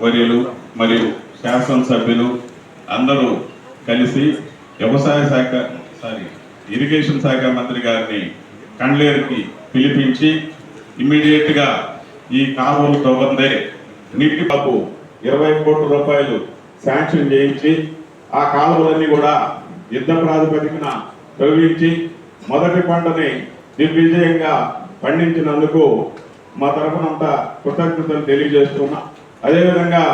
వర్యులు మరియు శాసనసభ్యులు అందరూ కలిసి వ్యవసాయ శాఖ సారీ ఇరిగేషన్ శాఖ మంత్రి గారిని కండ్లేరుకి పిలిపించి ఇమ్మీడియట్గా ఈ కాలువలు తవ్వందే. నీటి పప్పు ఇరవై కోట్ల రూపాయలు శాంక్షన్ చేయించి ఆ కాలువలన్నీ కూడా యుద్ధ ప్రాతిపదికన తొలగించి మొదటి పంటని దిగ్విజయంగా పండించినందుకు మా తరఫునంతా కృతజ్ఞతలు తెలియజేస్తున్నా. అదేవిధంగా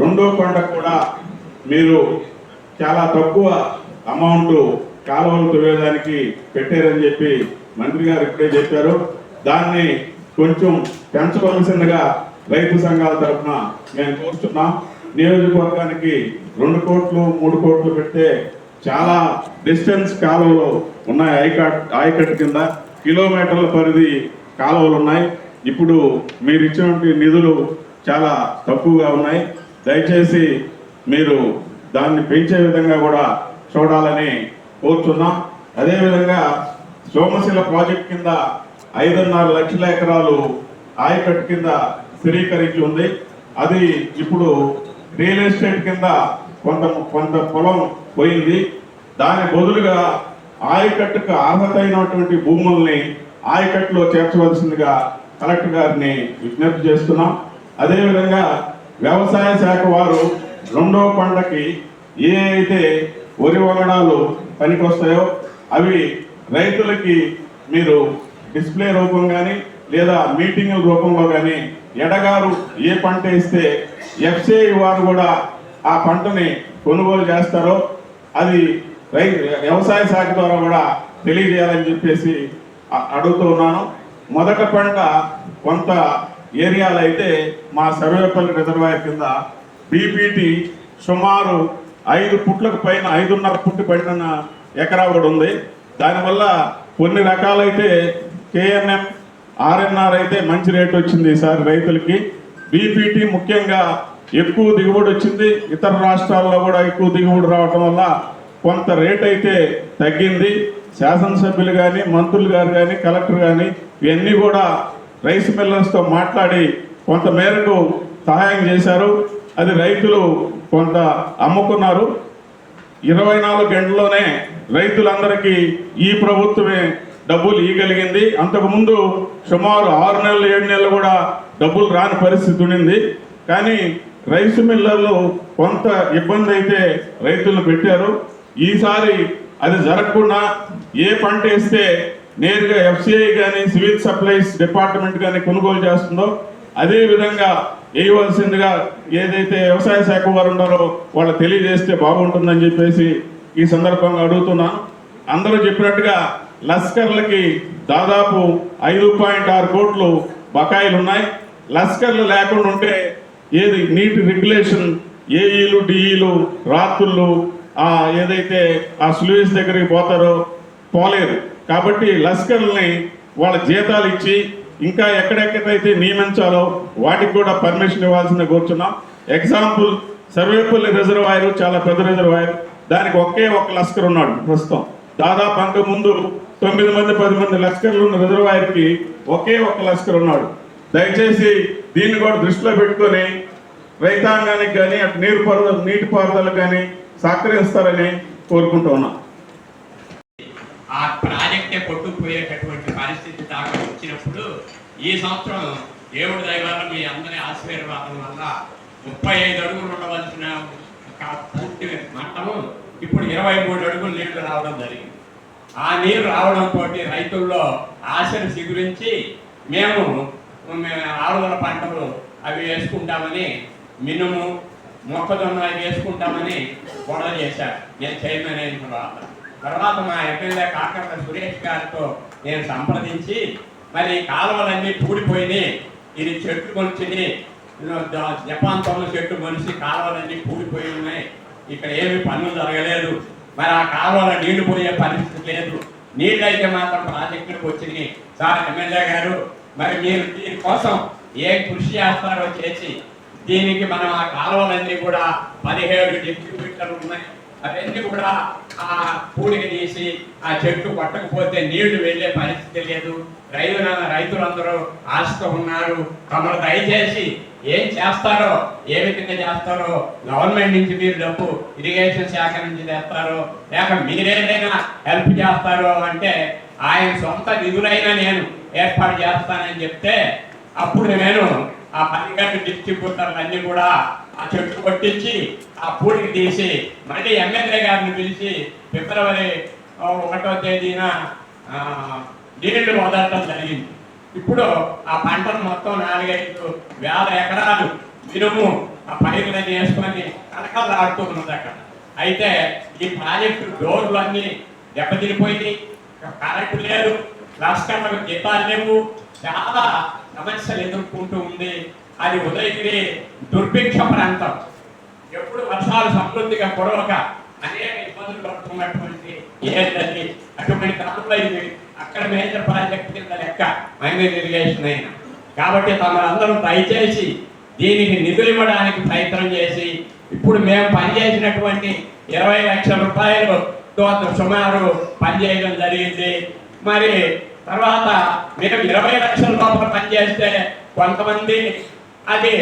రెండో పంట కూడా మీరు చాలా తక్కువ అమౌంట్ కాలువలు తవ్వేదానికి పెట్టారని చెప్పి మంత్రి గారు ఇప్పుడే చెప్పారు. దాన్ని కొంచెం పెంచవలసిందిగా రైతు సంఘాల తరఫున మేము కోరుతున్నాం నియోజకవర్గానికి రెండు కోట్లు మూడు కోట్లు పెడితే చాలా డిస్టెన్స్ కాలువలు ఉన్నాయి ఆయకట్ ఆయకట్టు కింద. కిలోమీటర్ల పరిధి కాలువలు ఉన్నాయి. ఇప్పుడు మీరు ఇచ్చినటువంటి నిధులు చాలా తక్కువగా ఉన్నాయి. దయచేసి మీరు దాన్ని పెంచే విధంగా కూడా చూడాలని కోరుతున్నాం అదేవిధంగా సోమశిల ప్రాజెక్ట్ కింద ఐదున్నర లక్షల ఎకరాలు ఆయకట్టు కింద స్థిరీకరించి ఉంది. అది ఇప్పుడు రియల్ ఎస్టేట్ కింద కొంత కొంత పొలం పోయింది. దాని బదులుగా ఆయకట్టుకు అర్హతైనటువంటి భూముల్ని ఆయకట్టులో చేర్చవలసిందిగా కలెక్టర్ గారిని విజ్ఞప్తి చేస్తున్నాం. అదేవిధంగా వ్యవసాయ శాఖ వారు రెండో పంటకి ఏ అయితే వరి వంగడాలు పనికొస్తాయో అవి రైతులకి మీరు డిస్ప్లే రూపం కానీ లేదా మీటింగ్ రూపంలో కానీ ఎడగారు ఏ పంట వేస్తే ఎఫ్సిఐ వారు కూడా ఆ పంటని కొనుగోలు చేస్తారో అది రై వ్యవసాయ శాఖ ద్వారా కూడా తెలియజేయాలని చెప్పేసి అడుగుతూ ఉన్నాను. మొదట పంట కొంత ఏరియాలో అయితే మా సర్వేపల్లి రిజర్వాయర్ కింద బీపీటీ సుమారు ఐదు పుట్లకు పైన ఐదున్నర పుట్టి పడిన ఎకరా ఒకటి ఉంది. దానివల్ల కొన్ని రకాలైతే కేఎన్ఎం ఆర్ఎన్ఆర్ అయితే మంచి రేట్ వచ్చింది ఈసారి రైతులకి. బీపీటీ ముఖ్యంగా ఎక్కువ దిగుబడి వచ్చింది. ఇతర రాష్ట్రాల్లో కూడా ఎక్కువ దిగుబడి రావటం వల్ల కొంత రేట్ అయితే తగ్గింది. శాసనసభ్యులు కానీ మంత్రులు గారు కానీ కలెక్టర్ కానీ ఇవన్నీ కూడా రైస్ మిల్లర్స్తో మాట్లాడి కొంత మేరకు సహాయం చేశారు. అది రైతులు కొంత అమ్ముకున్నారు. ఇరవై నాలుగు గంటల్లోనే రైతులందరికీ ఈ ప్రభుత్వమే డబ్బులు ఇవ్వగలిగింది అంతకుముందు సుమారు ఆరు నెలలు ఏడు నెలలు కూడా డబ్బులు రాని పరిస్థితి ఉండింది. కానీ రైస్ మిల్లర్లు కొంత ఇబ్బంది అయితే రైతులను పెట్టారు. ఈసారి అది జరగకుండా ఏ పంట వేస్తే నేరుగా ఎఫ్సిఐ కానీ సివిల్ సప్లైస్ డిపార్ట్మెంట్ కానీ కొనుగోలు చేస్తుందో అదే విధంగా వేయవలసిందిగా ఏదైతే వ్యవసాయ శాఖ వారు ఉన్నారో వాళ్ళు తెలియజేస్తే బాగుంటుందని చెప్పేసి ఈ సందర్భంగా అడుగుతున్నాను. అందరూ చెప్పినట్టుగా లస్కర్లకి దాదాపు ఐదు పాయింట్ ఆరు కోట్లు బకాయిలు ఉన్నాయి. లస్కర్లు లేకుండా ఉంటే ఏది నీటి రెగ్యులేషన్ ఏఈలు డిఈలు రాత్రులు ఆ ఏదైతే ఆ స్లూయిస్ దగ్గరికి పోతారో పోలేదు. కాబట్టి లస్కర్ని వాళ్ళ జీతాలు ఇచ్చి ఇంకా ఎక్కడెక్కడైతే నియమించాలో వాటికి కూడా పర్మిషన్ ఇవ్వాల్సిన కూర్చున్నాం. ఎగ్జాంపుల్ సర్వేపల్లి రిజర్వాయర్ చాలా పెద్ద రిజర్వాయర్ దానికి ఒకే ఒక లస్కర్ ఉన్నాడు ప్రస్తుతం. దాదాపు అంతకు ముందు తొమ్మిది మంది పది మంది లస్కర్లు ఉన్న రిజర్వాయర్కి ఒకే ఒక లస్కర్ ఉన్నాడు. దయచేసి దీన్ని కూడా దృష్టిలో పెట్టుకొని రైతాంగానికి కానీ అటు నీరు పారుదల నీటిపారుదలకు కానీ సహకరిస్తారని కోరుకుంటూ ఉన్నాం. ఆ ప్రాజెక్టే కొట్టుకుపోయేటటువంటి పరిస్థితి దాకా వచ్చినప్పుడు ఈ సంవత్సరం దేవుడి దయ మీ అందరి ఆశీర్వాదం వల్ల ముప్పై ఐదు అడుగులు ఉండవలసిన ఒక పూర్తి మట్టము ఇప్పుడు ఇరవై మూడు అడుగులు నీళ్ళు రావడం జరిగింది. ఆ నీరు రావడం తోటి రైతుల్లో ఆశను చిగురించి మేము మేము ఆరుదల పంటలు అవి వేసుకుంటామని మినుము మొక్కజొన్న అవి వేసుకుంటామని గొడవ చేశారు. నేను చైర్మన్ అయిన తర్వాత. తర్వాత మా ఎమ్మెల్యే కాకర్ల సురేష్ గారితో నేను సంప్రదించి మరి కాలువలన్నీ పూడిపోయినాయి. ఇది చెట్లు మనిషిని జపాన్ తొమ్మిది చెట్టు మనిషి కాలువలన్నీ పూడిపోయి ఉన్నాయి. ఇక్కడ ఏమి పనులు జరగలేదు. మరి ఆ కాలువల నీళ్ళు పోయే పరిస్థితి లేదు. నీళ్ళు అయితే మాత్రం ప్రాజెక్టులకు వచ్చినాయి. సార్ ఎమ్మెల్యే గారు మరి మీరు దీనికోసం ఏ కృషి చేస్తారో చేసి దీనికి మనం ఆ కాలువలన్నీ కూడా పదిహేడు డిస్ట్రిబ్యూటర్లు ఉన్నాయి. అవన్నీ కూడా ఆ పూడిక తీసి ఆ చెట్టు కొట్టకపోతే నీళ్ళు వెళ్ళే పరిస్థితి లేదు. రైతుల రైతులందరూ ఆశతో ఉన్నారు. తమరు దయచేసి ఏం చేస్తారో ఏ విధంగా చేస్తారో గవర్నమెంట్ నుంచి మీరు డబ్బు ఇరిగేషన్ శాఖ నుంచి చేస్తారో లేక మీరేదైనా హెల్ప్ చేస్తారో అంటే ఆయన సొంత నిధులైనా నేను ఏర్పాటు చేస్తానని చెప్తే అప్పుడు నేను ఆ పనిగట్టు డిస్ట్రిబ్యూటర్లు అన్ని కూడా ఆ చెట్టు కొట్టించి ఆ పూడికి తీసి మళ్ళీ ఎమ్మెల్యే గారిని పిలిచి ఫిబ్రవరి ఒకటో తేదీన నీళ్ళు వదలటం జరిగింది. ఇప్పుడు ఆ పంటను మొత్తం నాలుగైదు వేల ఎకరాలు మినుము ఆ పైరులని వేసుకొని కనకలాడుతూ ఉన్నది అక్కడ. అయితే ఈ ప్రాజెక్టు డోర్లు అన్నీ దెబ్బతిరిపోయి కరెంటు లేదు రాష్ట్రంలో జీతాలు లేవు. చాలా సమస్యలు ఎదుర్కొంటూ ఉంది. అది ఉదయగిరి దుర్భిక్ష ప్రాంతం ఎప్పుడు వర్షాలు సమృద్ధిగా కురవక అనేక ఇబ్బందులు పడుతున్నటువంటి ఏదండి అటువంటి దాంట్లో ఇది అక్కడ మేజర్ ప్రాజెక్ట్ కింద లెక్క మైనర్ ఇరిగేషన్ అయినా. కాబట్టి తమరందరూ దయచేసి దీనికి నిధులు ఇవ్వడానికి ప్రయత్నం చేసి ఇప్పుడు మేము పనిచేసినటువంటి ఇరవై లక్షల రూపాయలు తో సుమారు పనిచేయడం జరిగింది. మరి తర్వాత మేము ఇరవై లక్షల లోపల పనిచేస్తే కొంతమంది అది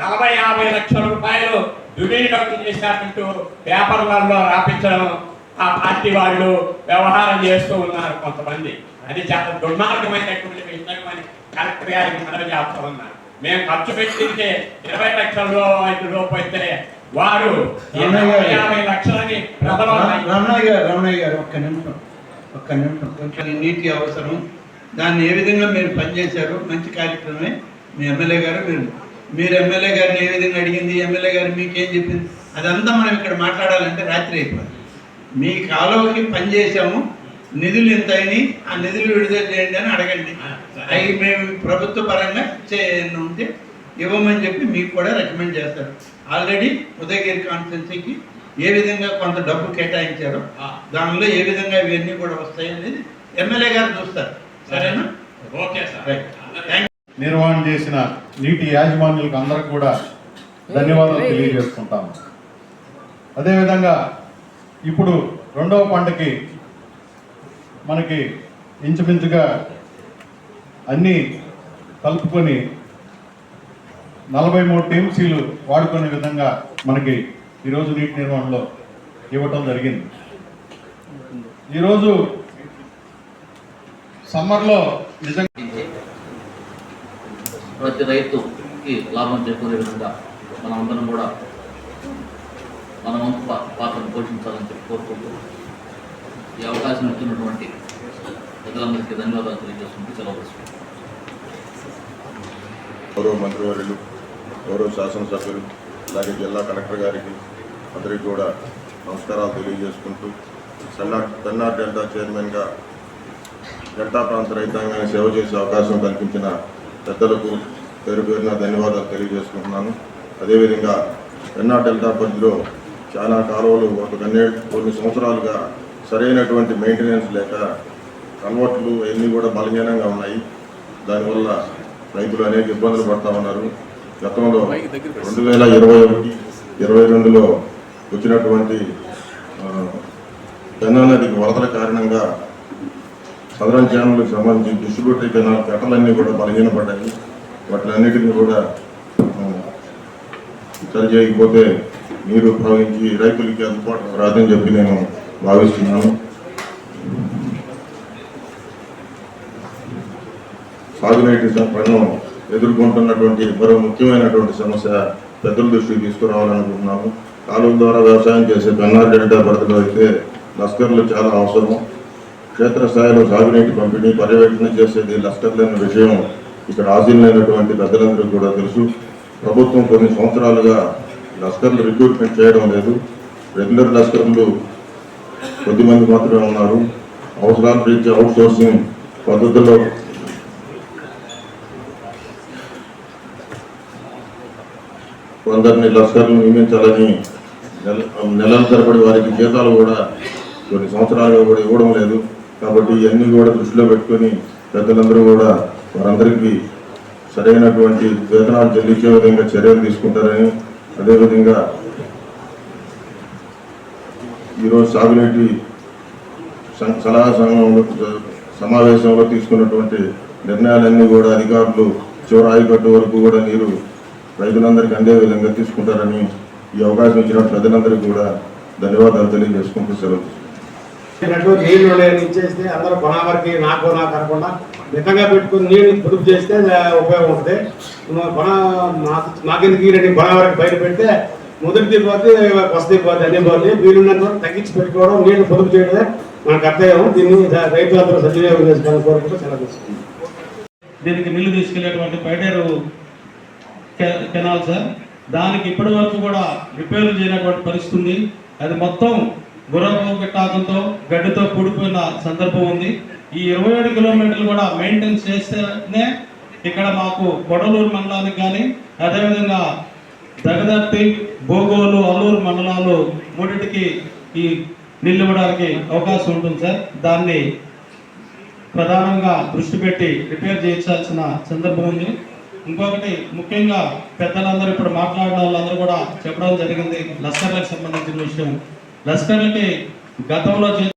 నలభై యాభై లక్షల రూపాయలు దుర్వినియోగం చేశారంటూ పేపర్లలో రాపించడం ఆ పార్టీ వాళ్ళు వ్యవహారం చేస్తూ ఉన్నారు కొంతమంది. అది చాలా దుర్మార్గమైనటువంటి విషయం అని కలెక్టర్ గారికి మనవి చేస్తూ ఉన్నారు మేము ఖర్చు పెట్టింటే ఇరవై లక్షల ఐదు రూపాయలు అయితే వారు యాభై లక్షలని రమణయ్య రమణయ్య గారు ఒక్క నిమిషం ఒక్క నిమిషం కొంచెం నీటి అవసరం. దాన్ని ఏ విధంగా మీరు పనిచేశారు? మంచి కార్యక్రమమే. మీ ఎమ్మెల్యే గారు మీరు మీరు ఎమ్మెల్యే గారిని ఏ విధంగా అడిగింది? ఎమ్మెల్యే గారు మీకేం చెప్పింది? అదంతా మనం ఇక్కడ మాట్లాడాలంటే రాత్రి అయిపోయింది మీ కాలువకి పని చేశాము నిధులు ఎంత అయినాయి? ఆ నిధులు విడుదల చేయండి అని అడగండి. అవి మేము ప్రభుత్వ పరంగా ఉంటే ఇవ్వమని చెప్పి మీకు కూడా రికమెండ్ చేస్తారు. ఆల్రెడీ ఉదయగిరి కాన్స్టిట్యున్సీకి ఏ విధంగా కొంత డబ్బు కేటాయించారో దానిలో ఏ విధంగా ఇవన్నీ కూడా వస్తాయి అనేది ఎమ్మెల్యే గారు చూస్తారు. సరేనా? Okay sir. రైట్ థ్యాంక్ నిర్వహణ చేసిన నీటి యాజమాన్యులకు అందరికి కూడా ధన్యవాదాలు తెలియజేసుకుంటాము. అదేవిధంగా ఇప్పుడు రెండవ పంటకి మనకి ఇంచుమించుగా అన్నీ కలుపుకొని నలభై మూడు టీఎంసీలు వాడుకునే విధంగా మనకి ఈరోజు నీటి నిర్వహణలో ఇవ్వటం జరిగింది. ఈరోజు సమ్మర్లో నిజంగా ప్రతి రైతుకి లాభం చేకూరే విధంగా మనమందరం కూడా మన వంతు పాత్రను పోషించాలని చెప్పి కోరుకుంటూ ఈ అవకాశం ఇచ్చినటువంటి ప్రజలందరికీ ధన్యవాదాలు తెలియజేసుకుంటూ సెలవు గౌరవ మంత్రివర్యులు గౌరవ శాసనసభ్యులు అలాగే జిల్లా కలెక్టర్ గారికి అందరికీ కూడా నమస్కారాలు తెలియజేసుకుంటూ తెన్నార్ తెన్నార్ డెల్టా చైర్మన్గా డెల్టా ప్రాంత రైతాంగాన్ని సేవ చేసే అవకాశం కల్పించిన పెద్దలకు పేరు పేరున ధన్యవాదాలు తెలియజేసుకుంటున్నాను. అదేవిధంగా ఎన్నా డెల్టా పరిధిలో చాలా కాలువలు ఒక కొన్ని సంవత్సరాలుగా సరైనటువంటి మెయింటెనెన్స్ లేక కన్వర్ట్లు అన్నీ కూడా బలహీనంగా ఉన్నాయి. దానివల్ల రైతులు అనేక ఇబ్బందులు పడతా ఉన్నారు. గతంలో రెండు వేల ఇరవై ఒకటి ఇరవై రెండులో వచ్చినటువంటి ఆ, పెన్నా నదికి వరదల కారణంగా సదరన్ ఛానల్కి సంబంధించి డిస్ట్రిబ్యూటరీ కెనాల్ కట్టలన్నీ కూడా బలహీనపడ్డాయి. వాటిలన్నిటిని కూడా ఆ, సరి చేయకపోతే నీరు ప్రవహించి రైతులకి అందుబాటులో రాదని చెప్పి నేను భావిస్తున్నాను. సాగునీటి పన్ను ఎదుర్కొంటున్నటువంటి మరో ముఖ్యమైనటువంటి సమస్య పెద్దల దృష్టికి తీసుకురావాలనుకుంటున్నాము. కాలువ ద్వారా వ్యవసాయం చేసే పెన్నార్ డెల్టా పరిధిలో అయితే లస్కర్లు చాలా అవసరం. క్షేత్రస్థాయిలో సాగునీటి పంపిణీ పర్యవేక్షణ చేసేది లస్కర్లు అనే విషయం ఇక్కడ ఆశీలైనటువంటి పెద్దలందరికీ కూడా తెలుసు. ప్రభుత్వం కొన్ని సంవత్సరాలుగా లస్కర్లు రిక్రూట్మెంట్ చేయడం లేదు. రెగ్యులర్ లస్కర్లు కొద్దిమంది మాత్రమే ఉన్నారు. అవసరాల రీత్యా అవుట్ సోర్సింగ్ పద్ధతుల్లో కొందరిని లస్కర్లు నియమించాలని నెల నెలల తరబడి వారికి జీతాలు కూడా కొన్ని సంవత్సరాలుగా కూడా ఇవ్వడం లేదు. కాబట్టి ఇవన్నీ కూడా దృష్టిలో పెట్టుకొని పెద్దలందరూ కూడా వారందరికీ సరైనటువంటి వేతనాలు చెల్లించే విధంగా చర్యలు తీసుకుంటారని అదేవిధంగా ఈరోజు సాగునీటి సలహా సంఘంలో సమావేశంలో తీసుకున్నటువంటి నిర్ణయాలన్నీ కూడా అధికారులు చివరి ఆయకట్టు వరకు కూడా నీరు రైతులందరికీ అందే విధంగా తీసుకుంటారని ఈ అవకాశం ఇచ్చిన ప్రజలందరికీ కూడా ధన్యవాదాలు తెలియజేసుకుంటూ సెలవు నీళ్ళు లేని ఇచ్చేస్తే అందరూ కొనావరికి నాకు నాకు అనకుండా మితంగా పెట్టుకుని నీళ్ళు పొదుపు చేస్తే ఉపయోగం ఉంటుంది. కొన మాకు మాకెందుకు ఈరని బయట పెడితే మొదటి దిగుబడి వసతి దిగుబడి అన్ని పోతే వీలున్నంత తగ్గించి పెట్టుకోవడం నీళ్ళు పొదుపు చేయడమే మన కర్తవ్యం. దీన్ని రైతులందరూ సద్వినియోగం చేసుకోవాలని కోరుకుంటూ సెలవు తీసుకుంటాం దీనికి నీళ్ళు తీసుకెళ్ళేటువంటి పైడేరు కె- కెనాల్ సార్ దానికి ఇప్పటి వరకు కూడా రిపేర్లు చేయనటువంటి పరిస్థితి ఉంది. అది మొత్తం గుర్రపు గిట్టాకంతో గడ్డితో కూడిపోయిన సందర్భం ఉంది. ఈ ఇరవై ఏడు కిలోమీటర్లు కూడా మెయింటైన్ చేస్తేనే ఇక్కడ మాకు కొడలూరు మండలానికి కానీ అదేవిధంగా దగదర్తి భోగోలు అల్లూరు మండలాలు మూడింటికి ఈ నీళ్ళు ఇవ్వడానికి అవకాశం ఉంటుంది సార్. దాన్ని ప్రధానంగా దృష్టి పెట్టి రిపేర్ చేయించాల్సిన సందర్భం ఉంది. ఇంకొకటి ముఖ్యంగా పెద్దలందరూ ఇప్పుడు మాట్లాడిన వాళ్ళందరూ కూడా చెప్పడం జరిగింది లస్కర్లకు సంబంధించిన విషయం. లస్కర్లకి గతంలో చే-